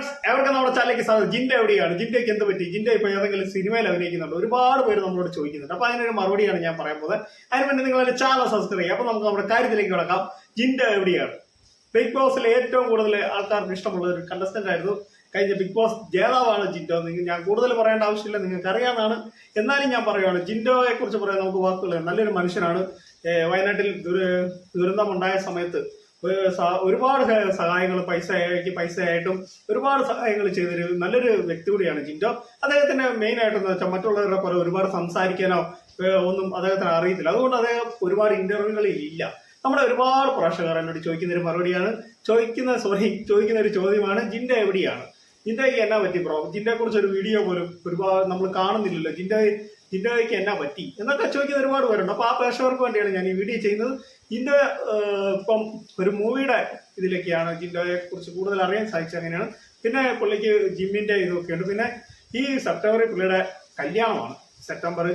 എവർക്കും നമ്മുടെ ചാനലിലേക്ക് സ്വാഗതം. ജിൻഡ എവിടെയാണ്? ജിൻഡയ്ക്ക് എന്ത് പറ്റി? ജിൻഡ ഇപ്പൊ ഏതെങ്കിലും സിനിമയിൽ അഭിനയിക്കുന്നുണ്ട്. ഒരുപാട് പേര് നമ്മളോട് ചോദിക്കുന്നുണ്ട്. അപ്പൊ അതിനൊരു മറുപടിയാണ് ഞാൻ പറയാൻ പോകുന്നത്. അതിന് വേണ്ടി നിങ്ങൾ ചാനൽ സബ്സ്ക്രൈബ് ചെയ്യുക. അപ്പൊ നമുക്ക് നമ്മുടെ കാര്യത്തിലേക്ക് കിടക്കാം. ജിൻഡ എവിടെയാണ്? ബിഗ് ബോസിൽ ഏറ്റവും കൂടുതൽ ആൾക്കാർക്ക് ഇഷ്ടമുള്ള ഒരു കണ്ടസ്റ്റന്റ് ആയിരുന്നു. കഴിഞ്ഞ ബിഗ് ബോസ് ജേതാവാണ് ജിൻഡോ. നിങ്ങൾ ഞാൻ കൂടുതൽ പറയേണ്ട ആവശ്യമില്ല. നിങ്ങൾക്ക് അറിയാവുന്നതാണ് എന്നാലും ഞാൻ പറയുകയാണ് ജിൻഡോയെ കുറിച്ച് പറയാൻ നമുക്ക് വാക്കുകൾ നല്ലൊരു മനുഷ്യനാണ്. വയനാട്ടിൽ ദുര- ദുരന്തമുണ്ടായ സമയത്ത് ഒരുപാട് സഹായങ്ങൾ പൈസ പൈസ ആയിട്ടും ഒരുപാട് സഹായങ്ങൾ ചെയ്തൊരു നല്ലൊരു വ്യക്തി കൂടിയാണ് ജിൻഡോ. അദ്ദേഹത്തിന്റെ മെയിൻ ആയിട്ടെന്ന് വെച്ചാൽ മറ്റുള്ളവരുടെ പോലെ ഒരുപാട് സംസാരിക്കാനോ ഒന്നും അദ്ദേഹത്തിന് അറിയത്തില്ല. അതുകൊണ്ട് അദ്ദേഹം ഒരുപാട് ഇന്റർവ്യൂകളിൽ ഇല്ല. നമ്മുടെ ഒരുപാട് പ്രേക്ഷകർ എന്നോട് ചോദിക്കുന്ന ഒരു മറുപടിയാണ് ചോദിക്കുന്ന സോറി ചോദിക്കുന്ന ഒരു ചോദ്യമാണ് ജിൻഡ എവിടെയാണ്? ജിൻഡയ്ക്ക് എന്നാ പറ്റി ബ്രോ? ജിൻഡയെ കുറിച്ച് ഒരു വീഡിയോ പോലും ഒരുപാട് നമ്മൾ കാണുന്നില്ലല്ലോ. ജിൻഡ ജിൻഡയ്ക്ക് എന്നാ പറ്റി? എന്നൊക്കെ ചോദിക്കുന്ന ഒരുപാട് പേരുണ്ട്. അപ്പൊ ആ പ്രേക്ഷകർക്ക് വേണ്ടിയാണ് ഞാൻ ഈ വീഡിയോ ചെയ്യുന്നത്. ജിൻഡ ഇപ്പം ഒരു മൂവിയുടെ ഇതിലൊക്കെയാണ് ജിൻഡോയെ കുറിച്ച് കൂടുതൽ അറിയാൻ സാധിച്ചത് അങ്ങനെയാണ്. പിന്നെ പുള്ളിക്ക് ജിമ്മിന്റെ ഇതൊക്കെ ഉണ്ട് പിന്നെ ഈ സെപ്റ്റംബറിൽ പുള്ളിയുടെ കല്യാണമാണ്. സെപ്റ്റംബർ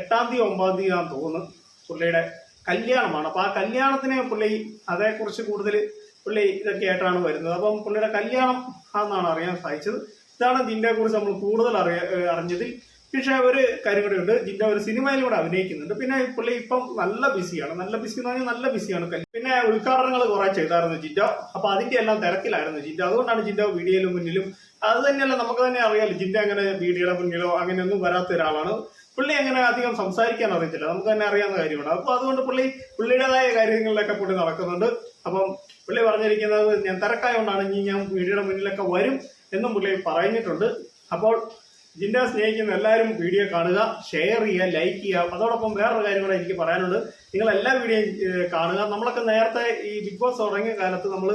എട്ടാം തീയതി ഒമ്പതാം തീയതി ആണെന്ന് തോന്നുന്നു പുള്ളിയുടെ കല്യാണമാണ്. അപ്പോൾ ആ കല്യാണത്തിന് പുള്ളി അതേക്കുറിച്ച് കൂടുതൽ പുള്ളി ഇതൊക്കെ ആയിട്ടാണ് വരുന്നത്. അപ്പം പുള്ളിയുടെ കല്യാണം ആണെന്നാണ് അറിയാൻ സാധിച്ചത്. ഇതാണ് ഇതിന്റെ കുറിച്ച് നമ്മൾ കൂടുതൽ അറിയ അറിഞ്ഞതിൽ പക്ഷേ ഒരു കാര്യം കൂടെ ഉണ്ട് ജിന്ന ഒരു സിനിമയിലൂടെ അഭിനയിക്കുന്നുണ്ട്. പിന്നെ പുള്ളി ഇപ്പം നല്ല ബിസിയാണ്. നല്ല ബിസി എന്ന് പറഞ്ഞാൽ നല്ല ബിസിയാണ്. പിന്നെ ഉദ്ഘാടനങ്ങൾ കുറെ ചെയ്തായിരുന്നു ജിൻഡ. അപ്പൊ അതിന്റെ എല്ലാം തിരക്കിലായിരുന്നു ജിൻഡ. അതുകൊണ്ടാണ് ജിൻഡ വീഡിയോയിലും മുന്നിലും. അത് തന്നെയല്ല നമുക്ക് തന്നെ അറിയാലോ ജിൻഡ അങ്ങനെ വീഡിയോയുടെ മുന്നിലോ അങ്ങനെയൊന്നും വരാത്ത ഒരാളാണ്. പുള്ളി അങ്ങനെ അധികം സംസാരിക്കാൻ അറിയത്തില്ല. നമുക്ക് തന്നെ അറിയാവുന്ന കാര്യമാണ്. അപ്പൊ അതുകൊണ്ട് പുള്ളി പുള്ളിയുടേതായ കാര്യങ്ങളിലൊക്കെ പുള്ളി നടക്കുന്നുണ്ട്. അപ്പം പുള്ളി പറഞ്ഞിരിക്കുന്നത് ഞാൻ തിരക്കായതുകൊണ്ടാണ് ഇനി ഞാൻ വീഡിയോയുടെ മുന്നിലൊക്കെ വരും എന്നും പുള്ളി പറഞ്ഞിട്ടുണ്ട്. അപ്പോൾ ജിൻഡ സ്നേഹിക്കുന്ന എല്ലാവരും വീഡിയോ കാണുക ഷെയർ ചെയ്യുക ലൈക്ക് ചെയ്യുക. അതോടൊപ്പം വേറൊരു കാര്യം കൂടെ എനിക്ക് പറയാനുണ്ട്. നിങ്ങൾ എല്ലാ വീഡിയോയും കാണുക. നമ്മളൊക്കെ നേരത്തെ ഈ ബിഗ് ബോസ് തുടങ്ങിയ കാലത്ത് നമ്മൾ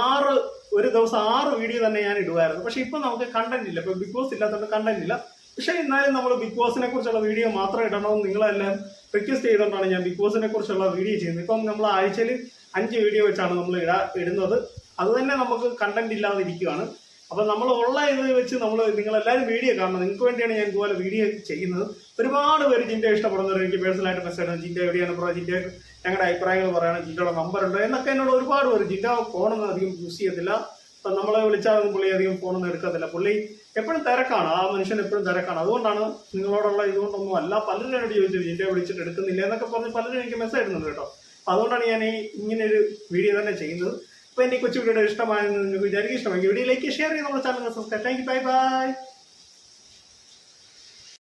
ആറ് ഒരു ദിവസം ആറ് വീഡിയോ തന്നെ ഞാൻ ഇടുമായിരുന്നു. പക്ഷെ ഇപ്പൊ നമുക്ക് കണ്ടന്റ് ഇല്ല. ഇപ്പൊ ബിഗ് ബോസ് ഇല്ലാത്തതുകൊണ്ട് കണ്ടന്റ് ഇല്ല. പക്ഷെ എന്നാലും നമ്മൾ ബിഗ് ബോസിനെ കുറിച്ചുള്ള വീഡിയോ മാത്രം ഇടണമെന്ന് നിങ്ങളെല്ലാം റിക്വസ്റ്റ് ചെയ്തുകൊണ്ടാണ് ഞാൻ ബിഗ് ബോസിനെ കുറിച്ചുള്ള വീഡിയോ ചെയ്യുന്നത്. ഇപ്പം നമ്മൾ ആഴ്ചയിൽ അഞ്ച് വീഡിയോ വെച്ചാണ് നമ്മൾ ഇടാ ഇടുന്നത്. അത് തന്നെ നമുക്ക് കണ്ടന്റ് ഇല്ലാതിരിക്കുകയാണ് അപ്പൊ നമ്മൾ ഉള്ള ഇത് വെച്ച് നമ്മൾ നിങ്ങൾ എല്ലാവരും വീഡിയോ കാണണം. നിങ്ങൾക്ക് വേണ്ടിയാണ് ഞാൻ ഇതുപോലെ വീഡിയോ ചെയ്യുന്നത്. ഒരുപാട് പേര് ജിന്റെ ഇഷ്ടപ്പെടുന്നവർ എനിക്ക് പേഴ്സണലായിട്ട് മെസ്സേജ് ആണ് ജിന്റെ എവിടെയാണ് പറയുക ജിന്റെ ഞങ്ങളുടെ അഭിപ്രായങ്ങൾ പറയണം. നമ്പർ ഉണ്ട്. എന്നൊക്കെ എന്നോട് ഒരുപാട് പേര് ജിന്റെ ഫോണൊന്നും അധികം യൂസ് ചെയ്യത്തില്ല. അപ്പൊ നമ്മളെ വിളിച്ചാൽ പുള്ളി അധികം ഫോണൊന്നും എടുക്കത്തില്ല. പുള്ളി എപ്പോഴും തിരക്കാണ്. ആ മനുഷ്യൻ എപ്പോഴും തിരക്കാണ്. അതുകൊണ്ടാണ് നിങ്ങളോടുള്ള ഇതുകൊണ്ടൊന്നും അല്ല. പലരും എന്നോട് ചോദിച്ചു ജിന്റെ വിളിച്ചിട്ട് എടുക്കുന്നില്ല? എന്നൊക്കെ പറഞ്ഞ് പലരും എനിക്ക് മെസ്സേജ് ഇടുന്നുണ്ട് കേട്ടോ. അതുകൊണ്ടാണ് ഞാൻ ഈ ഇങ്ങനെ ഒരു വീഡിയോ തന്നെ ചെയ്യുന്നത്. അപ്പൊ എന്റെ കൊച്ചു വീഡിയോ നിങ്ങൾക്ക് വിചാരിക്കും. ഇഷ്ടമെങ്കിൽ വീഡിയോയിലേക്ക് ഷെയർ ചെയ്ത് നമ്മുടെ channel subscribe thank you bye bye